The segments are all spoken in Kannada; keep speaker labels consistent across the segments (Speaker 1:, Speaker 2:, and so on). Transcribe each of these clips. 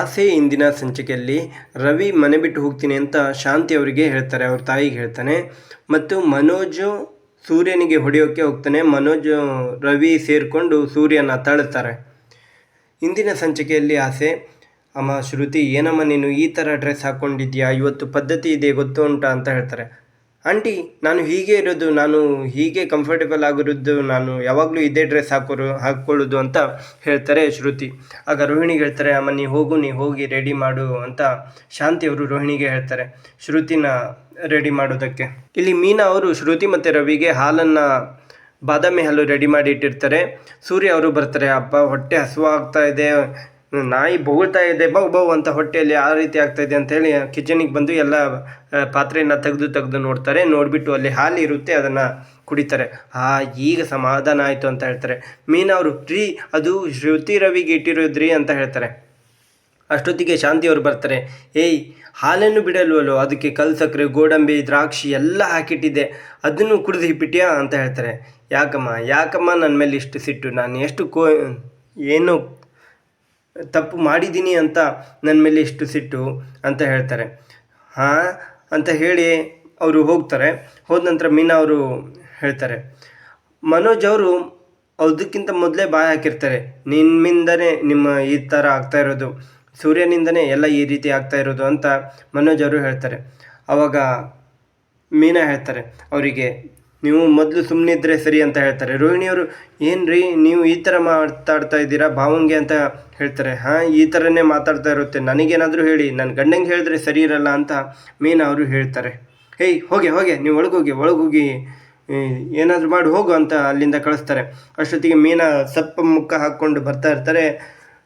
Speaker 1: ಆಸೆ ಇಂದಿನ ಸಂಚಿಕೆಯಲ್ಲಿ ರವಿ ಮನೆ ಬಿಟ್ಟು ಹೋಗ್ತೀನಿ ಅಂತ ಶಾಂತಿ ಅವರಿಗೆ ಹೇಳ್ತಾರೆ, ಅವ್ರ ತಾಯಿಗೆ ಹೇಳ್ತಾನೆ. ಮತ್ತು ಮನೋಜು ಸೂರ್ಯನಿಗೆ ಹೊಡೆಯೋಕ್ಕೆ ಹೋಗ್ತಾನೆ. ಮನೋಜ್, ರವಿ ಸೇರಿಕೊಂಡು ಸೂರ್ಯನ ತಳ್ತಾರೆ ಇಂದಿನ ಸಂಚಿಕೆಯಲ್ಲಿ ಆಸೆ, ಅಮ್ಮ ಶ್ರುತಿ, ಏನಮ್ಮ ನೀನು ಈ ಥರ ಡ್ರೆಸ್ ಹಾಕ್ಕೊಂಡಿದ್ಯಾ ಇವತ್ತು ಪದ್ಧತಿ ಇದೆ ಗೊತ್ತು ಉಂಟಾ ಅಂತ ಹೇಳ್ತಾರೆ. ಆಂಟಿ, ನಾನು ಹೀಗೆ ಇರೋದು, ನಾನು ಹೀಗೆ ಕಂಫರ್ಟೇಬಲ್ ಆಗಿರೋದು, ನಾನು ಯಾವಾಗಲೂ ಇದೇ ಡ್ರೆಸ್ ಹಾಕೋರು, ಹಾಕ್ಕೊಳ್ಳೋದು ಅಂತ ಹೇಳ್ತಾರೆ ಶ್ರುತಿ. ಆಗ ರೋಹಿಣಿಗೆ ಹೇಳ್ತಾರೆ, ಅಮ್ಮ, ನೀ ಹೋಗು, ನೀ ಹೋಗಿ ರೆಡಿ ಮಾಡು ಅಂತ ಶಾಂತಿ ಅವರು ರೋಹಿಣಿಗೆ ಹೇಳ್ತಾರೆ, ಶ್ರುತಿನ ರೆಡಿ ಮಾಡೋದಕ್ಕೆ. ಇಲ್ಲಿ ಮೀನಾ ಅವರು ಶ್ರುತಿ ಮತ್ತು ರವಿಗೆ ಹಾಲನ್ನು ಬಾದಾಮಿ ಹಾಲು ರೆಡಿ ಮಾಡಿ ಇಟ್ಟಿರ್ತಾರೆ. ಸೂರ್ಯ ಅವರು ಬರ್ತಾರೆ ಅಪ್ಪ ಹೊಟ್ಟೆ ಹಸುವಾಗ್ತಾ ಇದೆ ನಾಯಿ ಬೊಗಳ್ತಾ ಇದೆ, ಬೌ ಬೌ ಅಂತ ಹೊಟ್ಟೆಯಲ್ಲಿ ಆ ರೀತಿ ಆಗ್ತಾ ಇದೆ ಅಂತ ಹೇಳಿ ಕಿಚನಿಗೆ ಬಂದು ಎಲ್ಲ ಪಾತ್ರೆಯನ್ನು ತೆಗೆದು ತೆಗೆದು ನೋಡ್ತಾರೆ. ನೋಡಿಬಿಟ್ಟು ಅಲ್ಲಿ ಹಾಲು ಇರುತ್ತೆ, ಅದನ್ನು ಕುಡಿತಾರೆ. ಆ, ಈಗ ಸಮಾಧಾನ ಆಯಿತು ಅಂತ ಹೇಳ್ತಾರೆ. ಮೀನಾ ಅವರು, ರೀ, ಅದು ಶ್ರುತಿ ರವಿಗೆ ಇಟ್ಟಿರೋದ್ರಿ ಅಂತ ಹೇಳ್ತಾರೆ. ಅಷ್ಟೊತ್ತಿಗೆ ಶಾಂತಿಯವರು ಬರ್ತಾರೆ. ಏಯ್, ಹಾಲನ್ನು ಬಿಡಲ್ವಲ್ಲೋ? ಅದಕ್ಕೆ ಕಲ್ ಸಕ್ಕರೆ ಗೋಡಂಬಿ, ದ್ರಾಕ್ಷಿ ಎಲ್ಲ ಹಾಕಿಟ್ಟಿದ್ದೆ. ಅದನ್ನು ಕುಡಿದು ಹಿಪ್ಪಿಟ್ಯಾ ಅಂತ ಹೇಳ್ತಾರೆ. ಯಾಕಮ್ಮ ಯಾಕಮ್ಮ ನನ್ನ ಮೇಲೆ ಇಷ್ಟು ಸಿಟ್ಟು? ನಾನು ಎಷ್ಟು ಕೋ, ಏನು ತಪ್ಪು ಮಾಡಿದ್ದೀನಿ ಅಂತ ನನ್ನ ಮೇಲೆ ಇಷ್ಟು ಸಿಟ್ಟು ಅಂತ ಹೇಳ್ತಾರೆ. ಹಾಂ? ಅಂತ ಹೇಳಿ ಅವರು ಹೋಗ್ತಾರೆ. ಹೋದ ನಂತರ ಮೀನಾ ಅವರು ಹೇಳ್ತಾರೆ, ಮನೋಜ್ ಅವರು ಅದಕ್ಕಿಂತ ಮೊದಲೇ ಬಾಯಿ ಹಾಕಿರ್ತಾರೆ. ನಿಮ್ಮಿಂದನೇ ನಿಮ್ಮ ಈ ಥರ ಆಗ್ತಾ ಇರೋದು, ಸೂರ್ಯನಿಂದನೇ ಎಲ್ಲ ಈ ರೀತಿ ಆಗ್ತಾ ಇರೋದು ಅಂತ ಮನೋಜ್ ಅವರು ಹೇಳ್ತಾರೆ. ಆವಾಗ ಮೀನಾ ಹೇಳ್ತಾರೆ, ಅವರಿಗೆ ನೀವು ಮೊದಲು ಸುಮ್ಮನಿದ್ರೆ ಸರಿ ಅಂತ ಹೇಳ್ತಾರೆ. ರೋಹಿಣಿಯವರು ಏನು ರೀ ನೀವು ಈ ಥರ ಮಾತಾಡ್ತಾ ಇದ್ದೀರಾ? ಭಾವಂಗೆ ಅಂತ ಹೇಳ್ತಾರೆ. ಹಾಂ, ಈ ಥರನೇ ಮಾತಾಡ್ತಾ ಇರುತ್ತೆ. ನನಗೇನಾದರೂ ಹೇಳಿ ನನ್ನ ಗಂಡಂಗೆ ಹೇಳಿದ್ರೆ ಸರಿ ಇರಲ್ಲ ಅಂತ ಮೀನಾ ಅವರು ಹೇಳ್ತಾರೆ. ಹೇಯ್ ಹೋಗಿ ಹೋಗಿ, ನೀವು ಒಳಗೋಗಿ ಒಳಗೋಗಿ ಏನಾದರೂ ಮಾಡಿ, ಹೋಗು ಅಂತ ಅಲ್ಲಿಂದ ಕಳಿಸ್ತಾರೆ. ಅಷ್ಟೊತ್ತಿಗೆ ಮೀನಾ ಸಪ್ಪ ಮುಖ ಹಾಕ್ಕೊಂಡು ಬರ್ತಾ ಇರ್ತಾರೆ.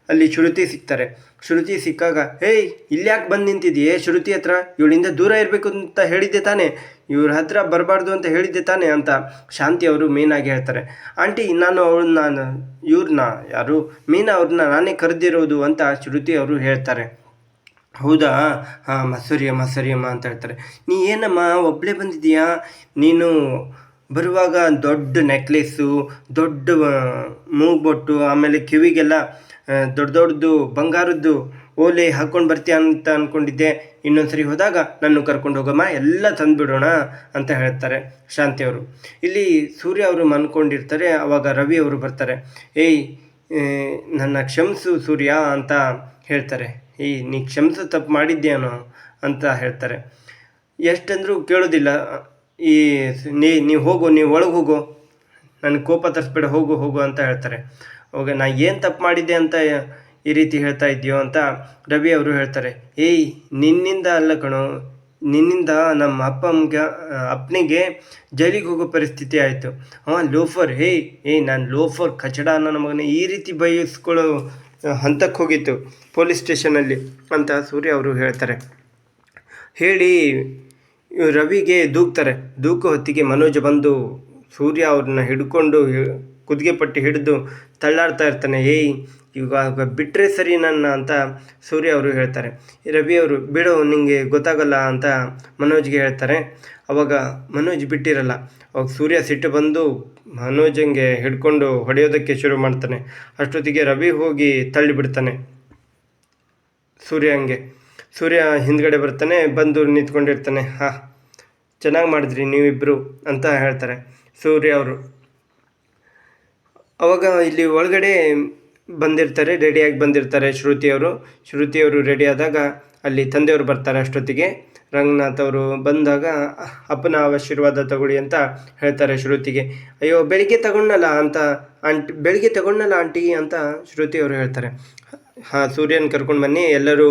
Speaker 1: ಅಲ್ಲಿ ಶ್ರುತಿ ಸಿಗ್ತಾರೆ. ಶ್ರುತಿ ಸಿಕ್ಕಾಗ, ಹೇಯ್ ಇಲ್ಲಿ ಯಾಕೆ ಬಂದು ನಿಂತಿದೆಯೇ ಶ್ರುತಿ ಹತ್ರ ಇವಳಿಂದ ದೂರ ಇರಬೇಕು ಅಂತ ಹೇಳಿದ್ದೆ ತಾನೆ. ಇವ್ರ ಹತ್ರ ಬರಬಾರ್ದು ಅಂತ ಹೇಳಿದ್ದೆ ತಾನೇ ಅಂತ ಶಾಂತಿ ಅವರು ಮೀನಾಗಿ ಹೇಳ್ತಾರೆ. ಆಂಟಿ, ನಾನು ಅವಳನ್ನ ಇವ್ರನ್ನ ಯಾರು? ಮೀನಾ ಅವ್ರನ್ನ ನಾನೇ ಕರೆದಿರೋದು ಅಂತ ಶ್ರುತಿ ಅವರು ಹೇಳ್ತಾರೆ. ಹೌದಾ? ಹಾಂ, ಮಸೂರಿಯಮ್ಮ ಸರಿಯಮ್ಮ ಅಂತ ಹೇಳ್ತಾರೆ. ನೀ ಏನಮ್ಮ ಒಬ್ಬಳೇ ಬಂದಿದ್ದೀಯಾ? ನೀನು ಬರುವಾಗ ದೊಡ್ಡ ನೆಕ್ಲೆಸ್ಸು ದೊಡ್ಡ ಮೂಗ್ಬೊಟ್ಟು, ಆಮೇಲೆ ಕಿವಿಗೆಲ್ಲ ದೊಡ್ಡ ದೊಡ್ಡದು, ಬಂಗಾರದ್ದು ಓಲೆ ಹಾಕ್ಕೊಂಡು ಬರ್ತೀಯ ಅಂತ ಅಂದ್ಕೊಂಡಿದ್ದೆ ಇನ್ನೊಂದು ಸರಿ ಹೋದಾಗ ನನ್ನ ಕರ್ಕೊಂಡು ಹೋಗಮ್ಮ, ಎಲ್ಲ ತಂದುಬಿಡೋಣ ಅಂತ ಹೇಳ್ತಾರೆ ಶಾಂತಿ ಅವರು. ಇಲ್ಲಿ ಸೂರ್ಯ ಅವರು ಮನ್ಕೊಂಡಿರ್ತಾರೆ, ಅವಾಗ ರವಿ ಅವರು ಬರ್ತಾರೆ. ಏಯ್ ನನ್ನ ಕ್ಷಮಿಸು ಸೂರ್ಯ ಅಂತ ಹೇಳ್ತಾರೆ. ಏಯ್, ನೀ ಕ್ಷಮಿಸು ತಪ್ಪು ಮಾಡಿದ್ಯಾನೋ ಅಂತ ಹೇಳ್ತಾರೆ. ಎಷ್ಟಂದರೂ ಕೇಳೋದಿಲ್ಲ. ಈ ನೀ ನೀವು ಹೋಗು ನೀವು ಒಳಗೆ ಹೋಗು. ನನಗೆ ಕೋಪ ತರಿಸ್ಬೇಡ, ಹೋಗು ಹೋಗು ಅಂತ ಹೇಳ್ತಾರೆ. ಅವಾಗ ನಾ ಏನು ತಪ್ಪು ಮಾಡಿದ್ದೆ ಅಂತ ಈ ರೀತಿ ಹೇಳ್ತಾ ಇದ್ದೀಯೋ ಅಂತ ರವಿ ಅವರು ಹೇಳ್ತಾರೆ. ಏಯ್, ನಿನ್ನಿಂದ ಅಲ್ಲ ಕಣೋ, ನಿನ್ನಿಂದ ನಮ್ಮ ಅಪ್ಪ ಅಮ್ಮಗೆ ಅಪ್ಪನಿಗೆ ಜೈಲಿಗೆ ಹೋಗೋ ಪರಿಸ್ಥಿತಿ ಆಯಿತು. ಹಾಂ, ಲೋಫರ್ ಹೇಯ್ ಏಯ್, ನಾನು ಲೋಫರ್, ಕಚಡ ನನ್ನ ಮಗನ ಈ ರೀತಿ ಬಯಸ್ಕೊಳ್ಳೋ ಹಂತಕ್ಕೆ ಹೋಗಿತ್ತು ಪೊಲೀಸ್ ಸ್ಟೇಷನಲ್ಲಿ ಅಂತ ಸೂರ್ಯ ಅವರು ಹೇಳ್ತಾರೆ. ಹೇಳಿ ರವಿಗೆ ದೂಕ್ತಾರೆ. ದೂಕು ಹೊತ್ತಿಗೆ ಮನೋಜ್ ಬಂದು ಸೂರ್ಯ ಅವ್ರನ್ನ ಹಿಡ್ಕೊಂಡು ಕುದುಗೆ ಪಟ್ಟಿ ಹಿಡಿದು ತಳ್ಳಾಡ್ತಾ ಇರ್ತಾನೆ, ಏಯ್, ಇವಾಗ ಬಿಟ್ಟರೆ ಸರಿ ನನ್ನ ಅಂತ ಸೂರ್ಯ ಅವರು ಹೇಳ್ತಾರೆ. ರವಿ ಅವರು, ಬಿಡು ನಿಮಗೆ ಗೊತ್ತಾಗಲ್ಲ ಅಂತ ಮನೋಜ್ಗೆ ಹೇಳ್ತಾರೆ. ಅವಾಗ ಮನೋಜ್ ಬಿಟ್ಟಿರಲ್ಲ. ಅವಾಗ ಸೂರ್ಯ ಸಿಟ್ಟು ಬಂದು ಮನೋಜಂಗೆ ಹಿಡ್ಕೊಂಡು ಹೊಡೆಯೋದಕ್ಕೆ ಶುರು ಮಾಡ್ತಾನೆ. ಅಷ್ಟೊತ್ತಿಗೆ ರವಿ ಹೋಗಿ ತಳ್ಳಿಬಿಡ್ತಾನೆ ಸೂರ್ಯಂಗೆ ಸೂರ್ಯ ಹಿಂದ್ಗಡೆ ಬರ್ತಾನೆ, ಬಂದು ನಿಂತ್ಕೊಂಡಿರ್ತಾನೆ. ಹಾಂ, ಚೆನ್ನಾಗಿ ಮಾಡಿದ್ರಿ ನೀವಿಬ್ಬರು ಅಂತ ಹೇಳ್ತಾರೆ ಸೂರ್ಯ ಅವರು. ಅವಾಗ ಇಲ್ಲಿ ಒಳಗಡೆ ಬಂದಿರ್ತಾರೆ, ರೆಡಿಯಾಗಿ ಬಂದಿರ್ತಾರೆ ಶ್ರುತಿಯವರು ಶ್ರುತಿಯವರು ರೆಡಿಯಾದಾಗ ಅಲ್ಲಿ ತಂದೆಯವರು ಬರ್ತಾರೆ ಅಷ್ಟೊತ್ತಿಗೆ. ರಂಗನಾಥ್ ಅವರು ಬಂದಾಗ, ಅಪ್ಪನ ಆಶೀರ್ವಾದ ತಗೊಳ್ಳಿ ಅಂತ ಹೇಳ್ತಾರೆ ಶ್ರುತಿಗೆ. ಅಯ್ಯೋ, ಬೆಳಿಗ್ಗೆ ತಗೊಂಡಲ್ಲ ಅಂತ, ಆಂಟಿ, ಬೆಳಿಗ್ಗೆ ತಗೊಂಡಲ್ಲ ಆಂಟಿ ಅಂತ ಶ್ರುತಿ ಅವರು ಹೇಳ್ತಾರೆ. ಹಾಂ, ಸೂರ್ಯನ ಕರ್ಕೊಂಡು ಬನ್ನಿ, ಎಲ್ಲರೂ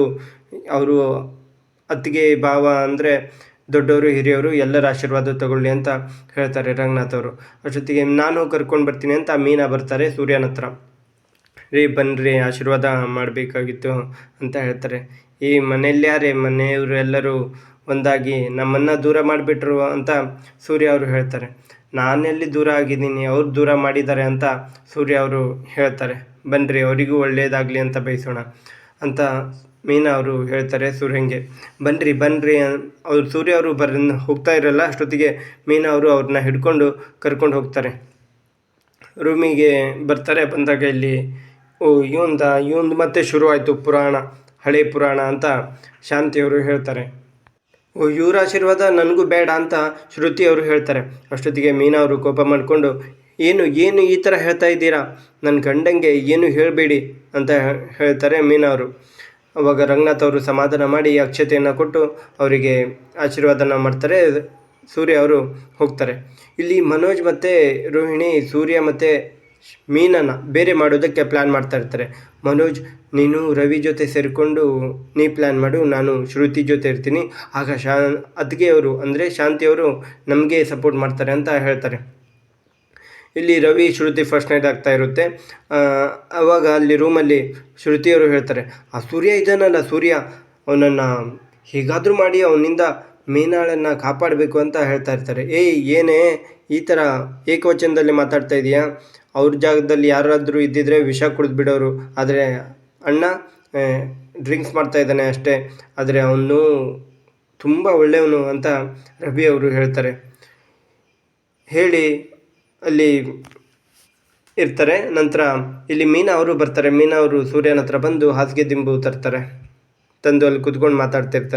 Speaker 1: ಅವರು ಅತ್ತಿಗೆ ಭಾವ ಅಂದರೆ ದೊಡ್ಡವರು, ಹಿರಿಯವರು ಎಲ್ಲರ ಆಶೀರ್ವಾದ ತಗೊಳ್ಳಿ ಅಂತ ಹೇಳ್ತಾರೆ ರಂಗನಾಥ್ ಅವರು. ಅಷ್ಟೊತ್ತಿಗೆ ನಾನು ಕರ್ಕೊಂಡು ಬರ್ತೀನಿ ಅಂತ ಮೀನಾ ಬರ್ತಾರೆ ಸೂರ್ಯನ ಹತ್ರ. ರೀ ಬನ್ನಿರಿ ಆಶೀರ್ವಾದ ಮಾಡಬೇಕಾಗಿತ್ತು ಅಂತ ಹೇಳ್ತಾರೆ. ಈ ಮನೆಯಲ್ಲಿ ಯಾರೇ ಮನೆಯವರು ಎಲ್ಲರೂ ಒಂದಾಗಿ ನಮ್ಮನ್ನು ದೂರ ಮಾಡಿಬಿಟ್ರು ಅಂತ ಸೂರ್ಯ ಅವರು ಹೇಳ್ತಾರೆ. ನಾನೆಲ್ಲಿ ದೂರ ಆಗಿದ್ದೀನಿ, ಅವ್ರು ದೂರ ಮಾಡಿದ್ದಾರೆ ಅಂತ ಸೂರ್ಯ ಅವರು ಹೇಳ್ತಾರೆ. ಬನ್ನಿರಿ ಅವರಿಗೂ ಒಳ್ಳೆಯದಾಗಲಿ ಅಂತ ಬಯಸೋಣ ಅಂತ ಮೀನಾ ಅವರು ಹೇಳ್ತಾರೆ ಸೂರ್ಯಂಗೆ ಬನ್ನಿರಿ ಬನ್ನಿರಿ ಅವ್ರು ಸೂರ್ಯ ಅವರು ಬರ್ ಹೋಗ್ತಾ ಇರಲ್ಲ, ಅಷ್ಟೊತ್ತಿಗೆ ಮೀನಾ ಅವರು ಅವ್ರನ್ನ ಹಿಡ್ಕೊಂಡು ಕರ್ಕೊಂಡು ಹೋಗ್ತಾರೆ. ರೂಮಿಗೆ ಬರ್ತಾರೆ, ಬಂದಾಗ ಇಲ್ಲಿ, ಓ, ಇವಂದ, ಇವಂದು ಮತ್ತೆ ಶುರು ಆಯಿತು ಪುರಾಣ, ಹಳೆ ಪುರಾಣ ಅಂತ ಶಾಂತಿಯವರು ಹೇಳ್ತಾರೆ. ಓ, ಇವ್ರ ಆಶೀರ್ವಾದ ನನಗೂ ಬೇಡ ಅಂತ ಶ್ರುತಿ ಅವರು ಹೇಳ್ತಾರೆ. ಅಷ್ಟೊತ್ತಿಗೆ ಮೀನಾ ಅವರು ಕೋಪ ಮಾಡಿಕೊಂಡು, ಏನು ಏನು ಈ ಥರ ಹೇಳ್ತಾ ಇದ್ದೀರಾ? ನನ್ನ ಗಂಡಂಗೆ ಏನು ಹೇಳಬೇಡಿ ಅಂತ ಹೇಳ್ತಾರೆ ಮೀನಾ ಅವರು. ಅವಾಗ ರಂಗನಾಥ್ ಅವರು ಸಮಾಧಾನ ಮಾಡಿ ಅಕ್ಷತೆಯನ್ನು ಕೊಟ್ಟು ಅವರಿಗೆ ಆಶೀರ್ವಾದನ ಮಾಡ್ತಾರೆ. ಸೂರ್ಯ ಅವರು ಹೋಗ್ತಾರೆ. ಇಲ್ಲಿ ಮನೋಜ್ ಮತ್ತು ರೋಹಿಣಿ, ಸೂರ್ಯ ಮತ್ತು ಮೀನನ್ನು ಬೇರೆ ಮಾಡೋದಕ್ಕೆ ಪ್ಲ್ಯಾನ್ ಮಾಡ್ತಾ ಇರ್ತಾರೆ. ಮನೋಜ್, ನೀನು ರವಿ ಜೊತೆ ಸೇರಿಕೊಂಡು ನೀ ಪ್ಲ್ಯಾನ್ ಮಾಡು, ನಾನು ಶ್ರುತಿ ಜೊತೆ ಇರ್ತೀನಿ. ಆಗ ಶಾ ಅವರು ಅಂದರೆ ಶಾಂತಿಯವರು ನಮಗೆ ಸಪೋರ್ಟ್ ಮಾಡ್ತಾರೆ ಅಂತ ಹೇಳ್ತಾರೆ. ಇಲ್ಲಿ ರವಿ ಶ್ರುತಿ ಫಸ್ಟ್ ನೈಟ್ ಆಗ್ತಾ ಇರುತ್ತೆ. ಅವಾಗ ಅಲ್ಲಿ ರೂಮಲ್ಲಿ ಶ್ರುತಿಯವರು ಹೇಳ್ತಾರೆ, ಆ ಸೂರ್ಯ ಇದ್ದಾನಲ್ಲ ಸೂರ್ಯ, ಅವನನ್ನು ಹೇಗಾದರೂ ಮಾಡಿ ಅವನಿಂದ ಮೀನಾಳನ್ನು ಕಾಪಾಡಬೇಕು ಅಂತ ಹೇಳ್ತಾ ಇರ್ತಾರೆ. ಏಯ್, ಏನೇ, ಈ ಥರ ಏಕವಚನದಲ್ಲಿ ಮಾತಾಡ್ತಾ ಇದೆಯಾ? ಅವ್ರ ಜಾಗದಲ್ಲಿ ಯಾರಾದರೂ ಇದ್ದಿದ್ರೆ ವಿಷ ಕುಡಿದು ಬಿಡೋರು. ಆದರೆ ಅಣ್ಣ ಡ್ರಿಂಕ್ಸ್ ಮಾಡ್ತಾ ಇದ್ದಾನೆ ಅಷ್ಟೇ. ಆದರೆ ಅವನು ತುಂಬ ಒಳ್ಳೆಯವನು ಅಂತ ರವಿ ಅವರು ಹೇಳ್ತಾರೆ. ಹೇಳಿ ಅಲ್ಲಿ ಇರ್ತಾರೆ. ನಂತರ ಇಲ್ಲಿ ಮೀನಾ ಅವರು ಬರ್ತಾರೆ. ಮೀನಾ ಅವರು ಸೂರ್ಯನ ಹತ್ರ ಬಂದು ಹಾಸಿಗೆ ದಿಂಬು ತರ್ತಾರೆ. ತಂದು ಅಲ್ಲಿ ಕುತ್ಕೊಂಡು ಮಾತಾಡ್ತಿರ್ತಾರೆ.